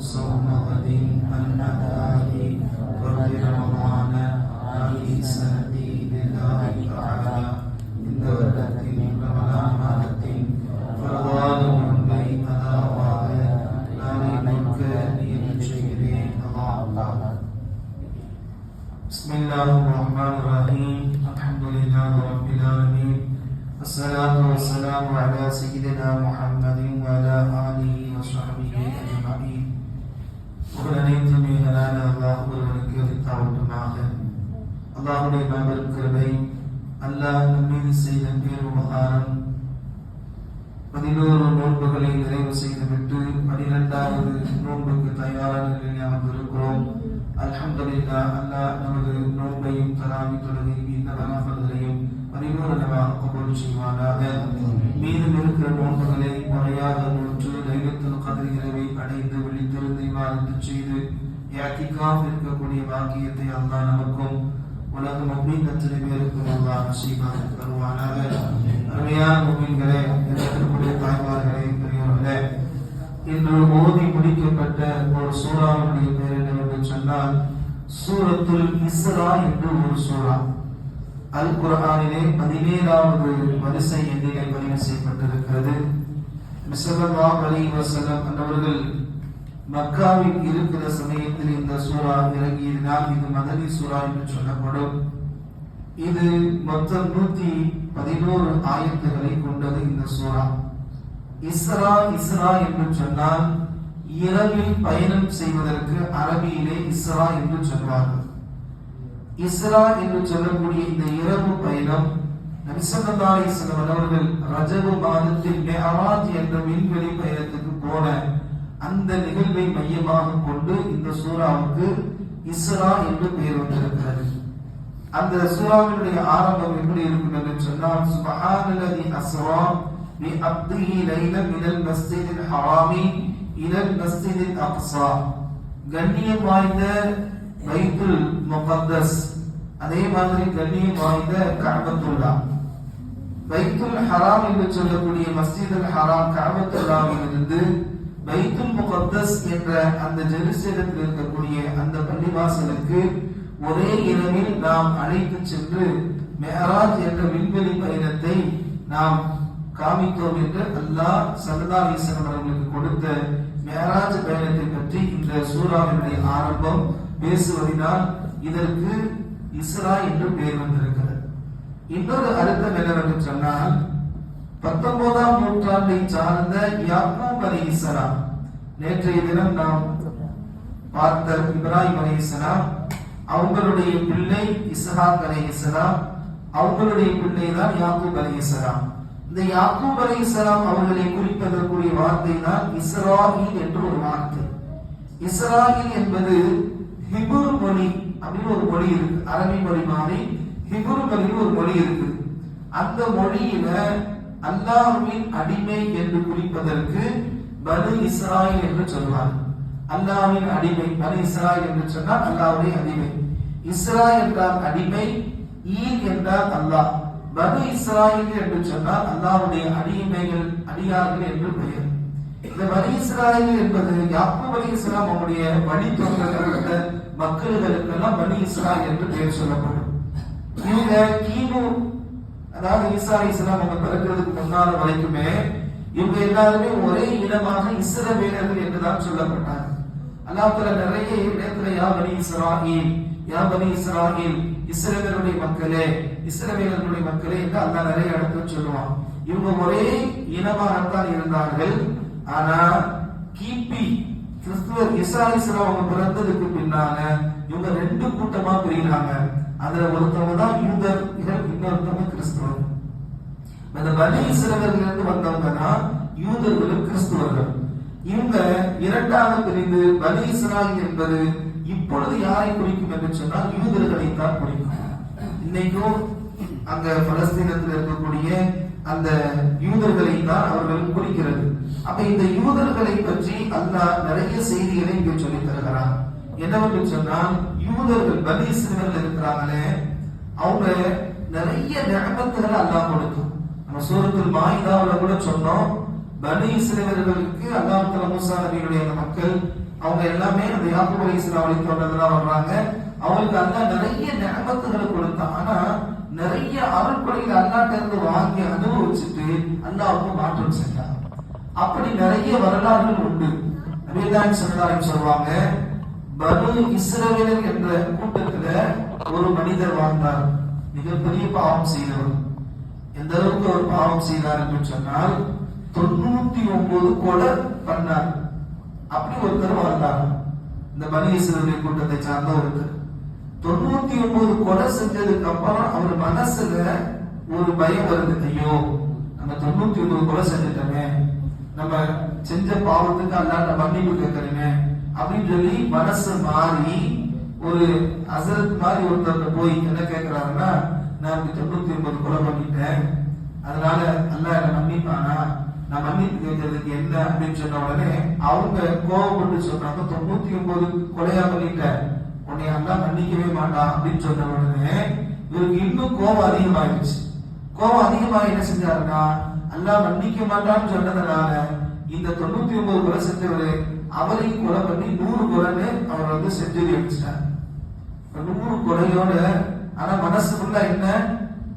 صوم غد أن آلي رب رمضان هذه سنتي لله تعالى. من دولة ولا مالة فالله من بين أداوات لا منك من شيء بسم الله الرحمن الرحيم. الحمد لله رب العالمين. الصلاة والسلام على سيدنا محمد وعلى آله وصحبه أجمعين. புகழனைத்துமே ஹலான அல்லாஹ் ஒருவனுக்கு அளித்தாவட்டுமாக அல்லாஹுடைய மாபெரும் கிருபை அல்லாஹ் நம்மீது செய்த பேருபகாரம் பதினோரு நோன்புகளை நிறைவு செய்துவிட்டு பனிரெண்டாவது நோன்புக்கு தயாரான நிலையில் நாம் இருக்கிறோம் அல்ஹம்துலில்லா அல்லாஹ் நமது நோன்பையும் தராவி தொழுகையும் இந்த பதினோரு பரிபூரணமாக கபூல் செய்வானாக. மீதும் இருக்கிற நோன்புகளை முறையாக நோற்று தைரியத்தில் இரவை அடைந்து விழித்திருந்து இவ்வாறு செய்து யாத்திகாம் இருக்கக்கூடிய பாக்கியத்தை அல்லாஹ் நமக்கும் உலக முக்மீன் அத்தனை பேருக்கும் அல்லாஹ் நசீபாக தருவானாக. அருமையான முக்மீன்களே இருக்கக்கூடிய தாய்மார்களே பெரியவர்களே இன்று ஓதி முடிக்கப்பட்ட ஒரு சூறாவுடைய பெயர் என்னவென்று சொன்னால் சூரத்துல் இஸ்ரா என்று ஒரு சூறா. அல் குரானிலே பதினேழாவது வரிசை எண்ணிலே பதிவு செய்யப்பட்டிருக்கிறது. ஸல்லல்லாஹு அலைஹி வஸல்லம் அன்னவர்கள் மக்காவில் இருக்கிற சமயத்தில் இந்த சூறா இறங்கியதினால் இது மதனி சூறா என்று சொல்லப்படும். இது மொத்தம் நூத்தி பதினோரு ஆயத்துகளை கொண்டது இந்த சூறா. இஸ்ரா இஸ்ரா என்று சொன்னால் இரவில் பயணம் செய்வதற்கு அரபியிலே இஸ்ரா என்று சொல்வார்கள். இஸ்ரா என்று சொல்லக்கூடிய இந்த இரவு பயணம் நபிசல்லாஹி அலைஹி அவர்கள் ரஜபு மாதத்தில் மெஹராஜ் என்ற விண்வெளி பயணத்துக்கு போன அந்த நிகழ்வை மையமாக கொண்டு இந்த சூறாவுக்கு இஸ்ரா என்று பெயர் வந்திருக்கிறது. அந்த சூறாவினுடைய ஆரம்பம் எப்படி இருக்கும் என்று சொன்னால் சுபஹானல்லதி அஸ்ரா பி அப்திஹி லைலன் மினல் மஸ்ஜிதில் ஹராமி இலல் மஸ்ஜிதில் அக்ஸா. கண்ணியம் வாய்ந்த பைத்துல் முகத்தஸ் அதே மாதிரி கண்ணியம் வாய்ந்த கஅபத்துல்லா பைத்துல் ஹராம் என்று சொல்லக்கூடிய மஸ்ஜிதுல் ஹராம் கஅபத்துல்லாவிலிருந்து பைத்துல் முகத்தஸ் என்ற அந்த ஜெருசேகத்தில் இருக்கக்கூடிய அந்த பள்ளிவாசலுக்கு ஒரே இரவில் நாம் அழைத்து சென்று மெஹராஜ் என்ற விண்வெளி பயணத்தை நாம் காமித்தோம் என்று அல்லாஹ் சல்லா அலிஸ்லாம் அவர்களுக்கு கொடுத்த மெஹராஜ் பயணத்தை பற்றி இந்த சூறாவினுடைய ஆரம்பம் பேசுவதினால் இதற்கு இஸ்ரா என்று பெயர் வந்திருக்கிறது. இன்னொரு அர்த்தம் என்னவென்று சொன்னால் பத்தொன்பதாம் நூற்றாண்டை சார்ந்த யாக்கூப் அலி இஸ்லாம் நேற்றைய தினம் நாம் பார்த்த இப்ராஹிம் அலி இஸ்லாம் அவங்களுடைய பிள்ளை இஸ்ஹாக் அலி இஸ்லாம் அவங்களுடைய பிள்ளை தான் யாக்கூப் அலி இஸ்லாம் இந்த யாக்கூப் அலி இஸ்லாம் அவர்களை குறிப்பதற்குரிய வார்த்தை தான் இஸ்ராயில் என்று ஒரு வார்த்தை. இஸ்ராயில் என்பது ஹிபுர் மொழி அப்படின்னு ஒரு மொழி இருக்கு அரபி மொழி மாதிரி ஹிபுரு மொழின்னு ஒரு மொழி இருக்கு. அந்த மொழியில அல்லாஹ்வின் அடிமை என்று குறிப்பதற்கு பனு இஸ்ராயில் என்று சொல்வார் அல்லாஹ்வின் அடிமை பனு இஸ்ராயில் என்று சொன்னால் அல்லாவுடைய அடிமை. இஸ்ரா என்றால் அடிமை ஈர் என்றால் அல்லாஹ். பனு இஸ்ராயில் என்று சொன்னால் அல்லாவுடைய அடிமைகள் அடியார்கள் என்று பெயர். இந்த வலி இஸ்ராயல் என்பது யாக்கூப் அலி இஸ்லாம் அவருடைய வழித்தோன்றல்கள் மக்களுக்கெல்லாம் வலி இஸ்ராயல் என்று பெயர் சொல்லப்படும். இவங்க கிமு அதாவது ஈசா அலி இஸ்லாம் அவங்க பிறக்கிறதுக்கு முன்னால வரைக்குமே இவங்க எல்லாருமே ஒரே இனமாக இஸ்ரவேலர்கள் என்றுதான் சொல்லப்பட்டாங்க. அல்லாத்துல நிறைய இடத்துல யா பனி இஸ்ராயில் யா பனி இஸ்ராயில் இஸ்ரவேலுடைய மக்களே இஸ்ரவேலர்களுடைய மக்களே என்று அல்லா நிறைய இடத்துல சொல்லுவான். இவங்க ஒரே இனமாகத்தான் இருந்தார்கள். ஆனா கிபி கிறிஸ்துவர் இசா அவங்க பிறந்ததுக்கு பின்னால இவங்க ரெண்டு கூட்டமா பிரிகிறாங்க அதுல ஒருத்தவங்க தான் யூதர் இன்னொருத்தவங்க கிறிஸ்துவர். அந்த பனி இஸ்ரவேலர்கள் இருந்து வந்தவங்க தான் யூதர்களும் கிறிஸ்துவர்கள். இவங்க இரண்டாவது பிரிந்து பனி இஸ்ராயில் என்பது இப்பொழுது யாரை குறிக்கும் என்று சொன்னால் யூதர்களை தான் குறிக்கும். இன்னைக்கும் அங்க பலஸ்தீனத்தில் இருக்கக்கூடிய அந்த யூதர்களை தான் அவர்கள் குறிக்கிறது. அப்ப இந்த யூதர்களை பற்றி அல்லாஹ் நிறைய செய்திகளை இங்கே சொல்லி தருகிறான் என்னவென்று சொன்னால் யூதர்கள் பலி சிறுவர்கள் இருக்கிறாங்களே அவங்க நிறைய நியமத்துகளை அல்லாஹ் கொடுக்கும் நம்ம சூரத்தில் மாயிதாவுல கூட சொன்னோம் பனி இஸ்ரவேலர்களுக்கு அல்லாஹ் மூசா நபியுடைய அந்த மக்கள் அவங்க எல்லாமே அந்த யாக்கூப் அலி இஸ்லாம் வர்றாங்க. அவங்களுக்கு அல்லா நிறைய நியமத்துகளை கொடுத்தான் ஆனா நிறைய அருட்படையில் அல்லாட்ட இருந்து வாங்கி அனுபவிச்சுட்டு அல்லாவுக்கு மாற்றம் செஞ்சாங்க. அப்படி நிறைய வரலாறுகள் உண்டு. நபிதான் சமுதாயம் சொல்லுவாங்க பனு இஸ்ரவேலர் என்ற கூட்டத்துல ஒரு மனிதர் வாழ்ந்தார். மிகப்பெரிய பாவம் செய்தவர். எந்த அளவுக்கு ஒரு பாவம் செய்தார் என்று சொன்னால் தொண்ணூத்தி ஒன்பது கொலை பண்ணார். அப்படி ஒருத்தர் வாழ்ந்தார். இந்த பனி இஸ்ரவேல் கூட்டத்தை சார்ந்த ஒருத்தர். தொண்ணூத்தி ஒன்பது கொலை செஞ்சதுக்கு அப்புறம் அவர் மனசுல ஒரு பயம் வருது. ஐயோ நம்ம தொண்ணூத்தி ஒன்பது கொலை செஞ்சுட்டோமே. நம்ம செஞ்ச பாவத்துக்கு அல்லாட்ட மன்னிப்பு கேட்கணுமே அப்படின்னு சொல்லி மனசு மாறி ஒரு அசரத் மாதிரி ஒருத்தர் போய் என்ன கேட்கிறாருன்னா நான் இப்படி தொண்ணூத்தி ஒன்பது கொலை பண்ணிட்டேன். அதனால அல்லா என்ன மன்னிப்பானா? நான் மன்னிப்பு கேட்கறதுக்கு என்ன? அப்படின்னு சொன்ன உடனே அவங்க கோவப்பட்டு சொல்றாங்க தொண்ணூத்தி ஒன்பது கொலையா பண்ணிட்டேன். உன்னை அல்லா மன்னிக்கவே மாட்டான். அப்படின்னு சொன்ன உடனே இவருக்கு இன்னும் கோபம் அதிகமாயிடுச்சு. கோபம் அதிகமாக என்ன செஞ்சாருன்னா அல்லாஹ் மன்னிக்க மாட்டான்னு சொன்னதுனால இந்த தொண்ணூத்தி ஒன்பது கொலை அவரையும் கொலை பண்ணி நூறு கொலைன்னு அவர் வந்து செஞ்சுரி அடிச்சிட்டார் நூறு கொலையோட ஆனா மனசுக்குள்ள என்ன?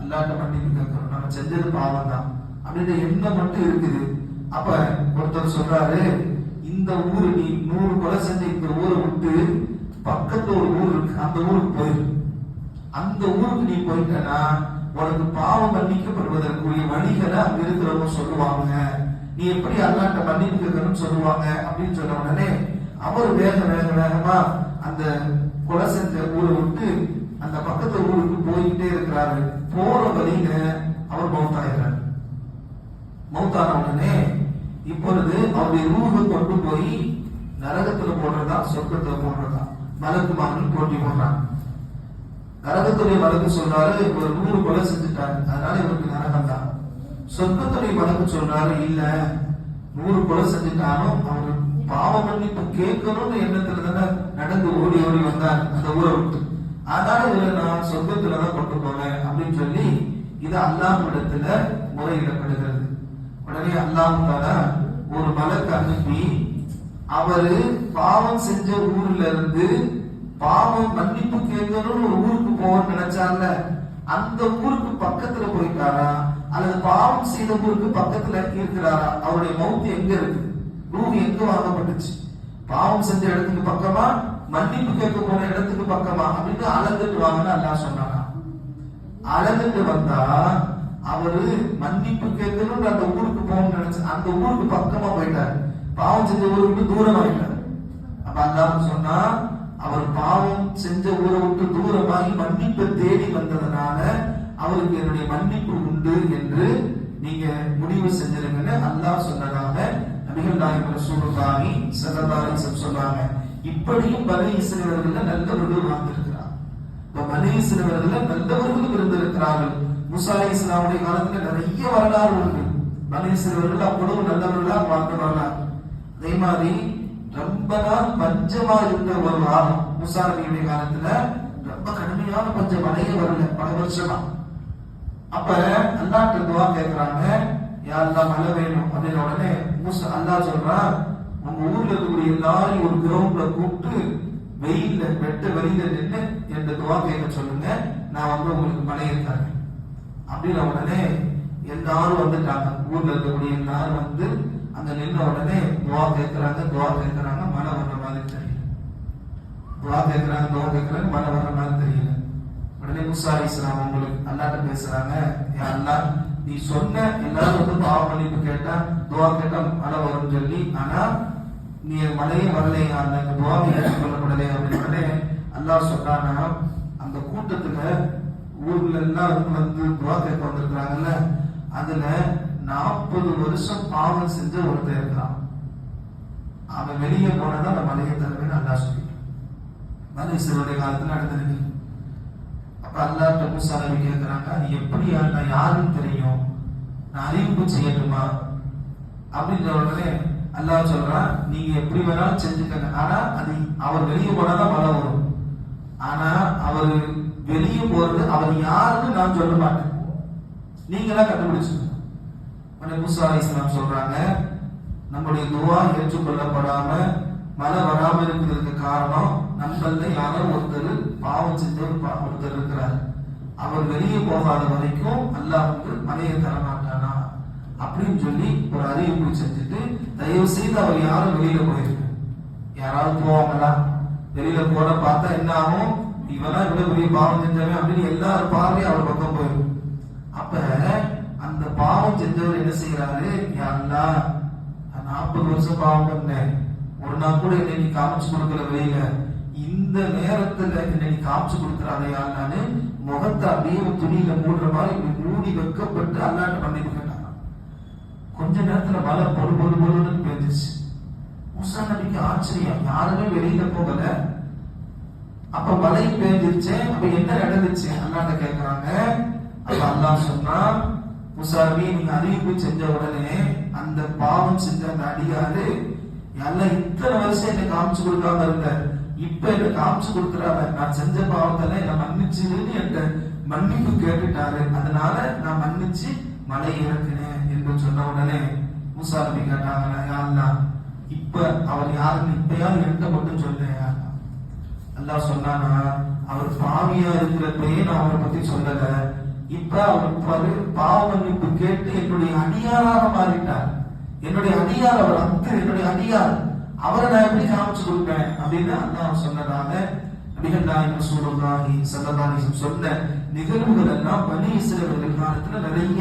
அல்லாட்ட மன்னிப்பு நம்ம செஞ்சது பாவம் தான் அப்படின்ற எண்ணம் மட்டும் இருக்குது. அப்ப ஒருத்தர் சொல்றாரு இந்த ஊரு நீ நூறு கொலை செஞ்ச இந்த ஊரை விட்டு பக்கத்து ஒரு ஊர் இருக்கு அந்த ஊருக்கு போயிரு. அந்த ஊருக்கு நீ போயிட்டனா உனக்கு பாவம் மன்னிக்கப்படுவதற்குரிய வழிகளை அங்க இருக்கிறவங்க சொல்லுவாங்க. நீ எப்படி அல்லாட்ட மன்னிப்பு கேட்கணும்னு சொல்லுவாங்க அப்படின்னு சொன்ன உடனே அவர் வேக வேக வேகமா அந்த கொலை செஞ்ச ஊரை விட்டு அந்த பக்கத்து ஊருக்கு போயிட்டே இருக்கிறாரு. போற வழியில அவர் மௌத்தாயிறார் மௌத்தான உடனே இப்பொழுது அவருடைய ரூபு கொண்டு போய் நரகத்துல போடுறதா சொர்க்கத்துல போடுறதா மலக்குமார்கள் போட்டி போடுறாங்க. நரகத்துடைய வழக்கு சொல்றாரு ஒரு நூறு கொலை செஞ்சுட்டாரு அதனால இவருக்கு நரகம் தான் சொர்க்கத்துடைய வழக்கு சொல்றாரு இல்ல நூறு கொலை செஞ்சுட்டாலும் அவர் பாவம் மன்னிப்பு கேட்கணும்னு எண்ணத்துல தானே நடந்து ஓடி ஓடி வந்தார் அந்த ஊரை விட்டு. அதனால இவரை நான் சொர்க்கத்துல தான் கொண்டு போவேன் அப்படின்னு சொல்லி இது அல்லாஹ் இடத்துல முறையிடப்படுகிறது. உடனே அல்லாஹ் ஒரு மலக்கு அனுப்பி அவரு பாவம் செஞ்ச ஊர்ல இருந்து பாவம் மன்னிப்பு கேட்கணும்னு ஒரு ஊருக்கு போவோம்னு நினைச்சால அந்த ஊருக்கு பக்கத்துல போயிட்டாரா? அல்லது பாவம் செய்த ஊருக்கு பக்கத்துல இருக்கிறாரா? அவருடைய மௌத்து எங்க இருக்கு? ரூஹ் எங்க வாங்கப்பட்டுச்சு? பாவம் செஞ்ச இடத்துக்கு பக்கமா? மன்னிப்பு கேட்க போன இடத்துக்கு பக்கமா? அப்படின்னு அளந்துட்டு வாங்கன்னு அல்லா சொன்னாங்க அளந்துட்டு வந்தா அவரு மன்னிப்பு கேட்கணும்னு அந்த ஊருக்கு போகணும்னு நினைச்சு அந்த ஊருக்கு பக்கமா போயிட்டாரு. பாவம் செஞ்ச ஊருக்கு தூரம் ஆயிட்டாரு அப்ப அல்லாஹ் சொன்னா அவர் பாவம் செஞ்ச ஊரை விட்டு தூரமாகி மன்னிப்பை தேடி வந்ததுனால அவருக்கு என்னுடைய மன்னிப்பு உண்டு என்று நீங்க முடிவு செஞ்சிருங்கன்னு அல்லாஹ் சொன்னதாக நபிகள் நாயகம் ரசூலுல்லாஹி ஸல்லல்லாஹு சொன்னாங்க. இப்படியும் பனி இஸ்ரவேலர்கள் நல்லவர்கள் வாழ்ந்திருக்கிறார். இப்ப பனி இஸ்ரவேலர்கள் நல்லவர்களும் இருந்திருக்கிறார்கள். முசா அலி இஸ்லாமுடைய காலத்துல நிறைய வரலாறு உண்டு பனி இஸ்ரவேலர்கள் அவ்வளவு நல்லவர்களா வாழ்ந்து வரலாறு அதே மாதிரி ரொம்ப நாள் பஞ்சமா இருந்த ஒரு காலம் முசா நபியுடைய காலத்துல ரொம்ப கடுமையான பஞ்சம் மழையே வரல பல வருஷமா. அப்ப அல்லாட்ட துவா கேக்குறாங்க யாரெல்லாம் மழை வேணும். அப்படின்ற உடனே மூசா அல்லா சொல்றான் உங்க ஊர்ல இருக்கக்கூடிய எல்லாரையும் ஒரு கிரவுண்ட்ல கூப்பிட்டு வெயில்ல வெட்ட வெளியில நின்று என்ற துவா கேட்க சொல்லுங்க நான் வந்து உங்களுக்கு மழையை தரேன். அப்படின்ன உடனே எல்லாரும் வந்துட்டாங்க. ஊர்ல இருக்கக்கூடிய எல்லாரும் வந்து அந்த நின்ற உடனே துவா கேட்கறாங்க துவா கேட்குறாங்க மழை வர்ற மாதிரி தெரியல. துவா கேட்கறாங்க துவா கேட்கறாங்க மழை வர்ற மாதிரி தெரியல. உடனே முசா இஸ்லாம் உங்களுக்கு அல்லாட்ட பேசுறாங்க அல்லா நீ சொன்ன எல்லாரும் வந்து பாவ மன்னிப்பு கேட்டா துவா கேட்டா மழை வரும்னு சொல்லி ஆனா நீ மழையே வரலையா அந்த துவாவை ஏற்றுக்கொள்ளப்படலை அப்படின்னு உடனே அல்லாஹ் சொன்னானா அந்த கூட்டத்துல ஊர்ல எல்லாம் வந்து துவா கேட்க வந்திருக்கிறாங்கல்ல அதுல நாற்பது வருஷம் பாவம் செஞ்ச ஒருத்தர் இருக்கிறான். அவன் வெளியே போனதான் அந்த மலையை தலைமை நல்லா சொல்லிட்டான் மனுஷருடைய காலத்துல நடந்திருக்கு. அப்ப அல்லாட்ட மூசா சாலை கேட்கிறாங்க அது எப்படி நான் யாருன்னு தெரியும்? நான் அறிவிப்பு செய்யட்டுமா? அப்படின்ற உடனே அல்லாஹ் சொல்றான் நீங்க எப்படி வேணாலும் செஞ்சுக்கங்க. ஆனா அது அவர் வெளியே போனாதான் மழை வரும். ஆனா அவர் வெளியே போறது அவர் யாருன்னு நான் சொல்ல மாட்டேன். நீங்களா கண்டுபிடிச்சுக்கணும் உடனே மூசா அலி இஸ்லாம் சொல்றாங்க நம்முடைய துவா ஏற்றுக்கொள்ளப்படாம மழை வராம இருக்கிறதுக்கு காரணம் நம்மள யாரோ ஒருத்தர் பாவம் செஞ்ச பா- ஒருத்தர் இருக்கிறார். அவர் வெளியே போகாத வரைக்கும் அல்லாஹ் வந்து மலையை தர மாட்டானா அப்படின்னு சொல்லி ஒரு அறிவிப்பு செஞ்சுட்டு தயவு செய்து அவர் யாரும் வெளியில போயிருக்கு யாராவது போவாங்களா? வெளியில போற பார்த்தா என்ன ஆகும்? இவனா இவ்வளவு பெரிய பாவம் செஞ்சவன் அப்படின்னு எல்லாரும் பார்வையும் அவர் பக்கம் போயிடும். அப்ப அந்த பாவம் செஞ்சவர் என்ன செய்யறாரு யாருலா நாற்பது வருஷம் பாவம் பண்ணேன். ஒரு நாள் கூட என்னை நீ காமிச்சு கொடுக்கல வெளியில. இந்த நேரத்துல என்னை நீ காமிச்சு கொடுத்துறாதே நானு முகத்தை அப்படியே துணியில மூடுற மாதிரி இப்படி மூடி வைக்கப்பட்டு அல்லாட்ட பண்ணி கேட்டாங்க கொஞ்ச நேரத்துல மழை பொறு பொறு பொருள்னு பெஞ்சிச்சு முசா நபிக்கு ஆச்சரியம். யாருமே வெளியில போகல. அப்ப மழை பெய்ஞ்சிருச்சு அப்ப என்ன நடந்துச்சு? அல்லாட்ட கேக்குறாங்க. அப்ப அல்லாஹ் சொன்னா முசாபி நீங்க அறிவிப்பு செஞ்ச உடனே அந்த பாவம் செஞ்ச அந்த அடியாரு எல்லாம் இத்தனை வருஷம் என்ன காமிச்சு கொடுக்காம இருந்த? இப்ப என்ன காமிச்சு கொடுக்குறாங்க நான் செஞ்ச பாவத்தெல்லாம் என்ன மன்னிச்சுன்னு என்கிட்ட மன்னிப்பு கேட்டுட்டாரு. அதனால நான் மன்னிச்சு மலை இறக்கினேன் என்று சொன்ன உடனே முசாபி கேட்டாங்க யா இப்ப அவர் யாருன்னு இப்பயாவது என்கிட்ட மட்டும் சொல்றேன் யா எல்லாம் சொன்னானா அவர் பாவியா இருக்கிறப்பயே நான் அவரை பத்தி சொல்லலை. இப்ப அவர் பாவ மன்னிப்பு கேட்டு என்னுடைய அடியாராக மாறிட்டார். என்னுடைய அடியார் அவர் அங்கு என்னுடைய அடியார் அவரை நான் எப்படி காமிச்சு கொடுப்பேன்? அப்படின்னு அல்லாஹ் சொன்னதாக நபிகள் நாயகம் சூழலாகி சல்லதானிசம் சொன்ன நிகழ்வுகள் எல்லாம் பனி இஸ்ரேல் காலத்துல நிறைய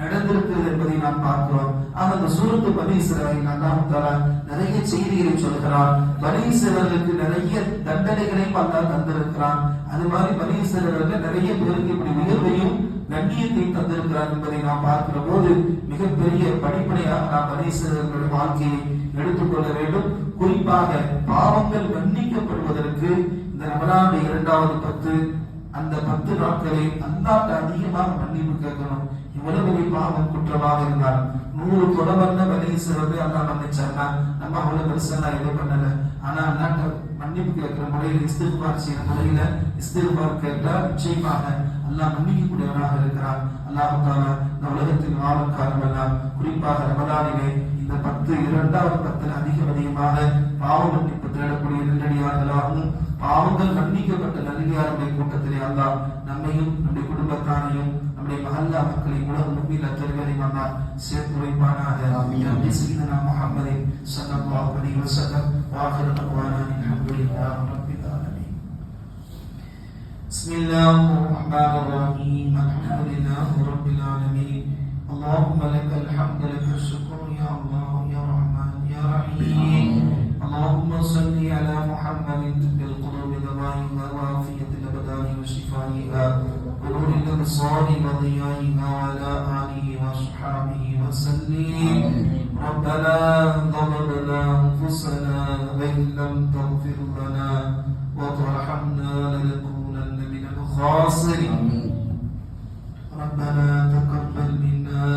நடந்திருக்கிறது என்பதை நாம் பார்க்கிறோம். ஆக அந்த சூரத்து பனீஸ்வரரை இஸ்ரேல் அல்லாஹ் நிறைய செய்திகளை சொல்கிறார் பனீஸ்வரர்களுக்கு நிறைய தண்டனைகளையும் பார்த்தா தந்திருக்கிறான். அது மாதிரி பனீஸ்வரர்கள் நிறைய பேருக்கு இப்படி உயர்வையும் நன்னியத்தை தந்திருக்கிறார் என்பதை நாம் பார்க்கிற போது மிகப்பெரிய படிப்படையாக நாம் பனீஸ்வரர்களுடைய வாழ்க்கையை எடுத்துக்கொள்ள வேண்டும். குறிப்பாக பாவங்கள் மன்னிக்கப்படுவதற்கு இந்த ரமலானுடைய இரண்டாவது பத்து அந்த பத்து நாட்களை அல்லாட்ட அதிகமாக மன்னிப்பு கேட்கணும். இவ்வளவு பெரிய பாவம் குற்றமாக இருந்தால் நூறு தொடர்ந்த வலியை சிறந்து அண்ணா மன்னிச்சாருன்னா நம்ம அவ்வளவு பெருசா எதுவும் பண்ணல. ஆனா அண்ணாட்ட மன்னிப்பு கேட்கிற முறையில் இஸ்திருபார் செய்யற முறையில இஸ்திருபார் கேட்டா நிச்சயமாக அல்லாஹ் மன்னிக்கக்கூடியவனாக இருக்கிறார் அல்லாஹ் இந்த உலகத்தில் வாழும் காலமெல்லாம் குறிப்பாக ரமதானிலே இந்த பத்து இரண்டாவது பத்தில் அதிகம் அதிகமாக பாவ மன்னிப்பு தேடக்கூடிய நெல்லடியார்களாகவும் பாவங்கள் மன்னிக்க நல்லியாருடைய கூட்டத்திலே அல்லாஹ் நம்மையும் நம்முடைய குடும்பத்தாரையும் நம்முடைய மகல்லா மக்களையும் உலக முன்னில் அத்தருவரையும் அல்லாஹ் சேர்த்து வைப்பானாக ஆமீன் سيدنا محمد صلى الله عليه وسلم واخر دعوانا الحمد لله رب العالمين بسم الله الرحمن الرحيم الحمد لله رب العالمين اللهم لك الحمد لك الشكر يا الله يا رحمن يا رحيم اللهم صل على محمد بالقلوب وسلم ربنا ظلمنا أنفسنا وإن لم تغفر لنا وترحمنا لنكونن من الخاسرين. ربنا تقبل منا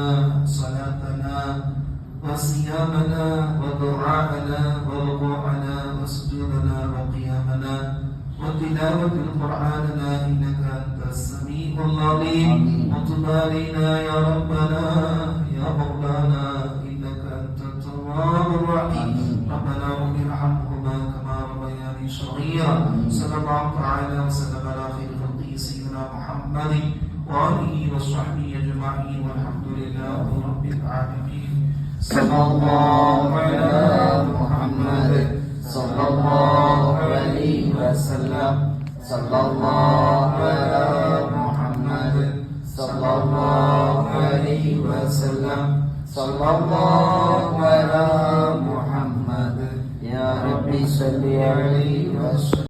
صلاتنا وصيامنا ودعاءنا وركوعنا وسجودنا وقيامنا وتلاوة القرآننا إنك أنت السميع العليم. وتب علينا يا ربنا محمد وآله وصحبه أجمعين والحمد لله رب العالمين. صلى الله على محمد صلى الله عليه وسلم. صلى الله على محمد صلى الله عليه وسلم. صلى الله على محمد يا ربي صل عليه وسلم.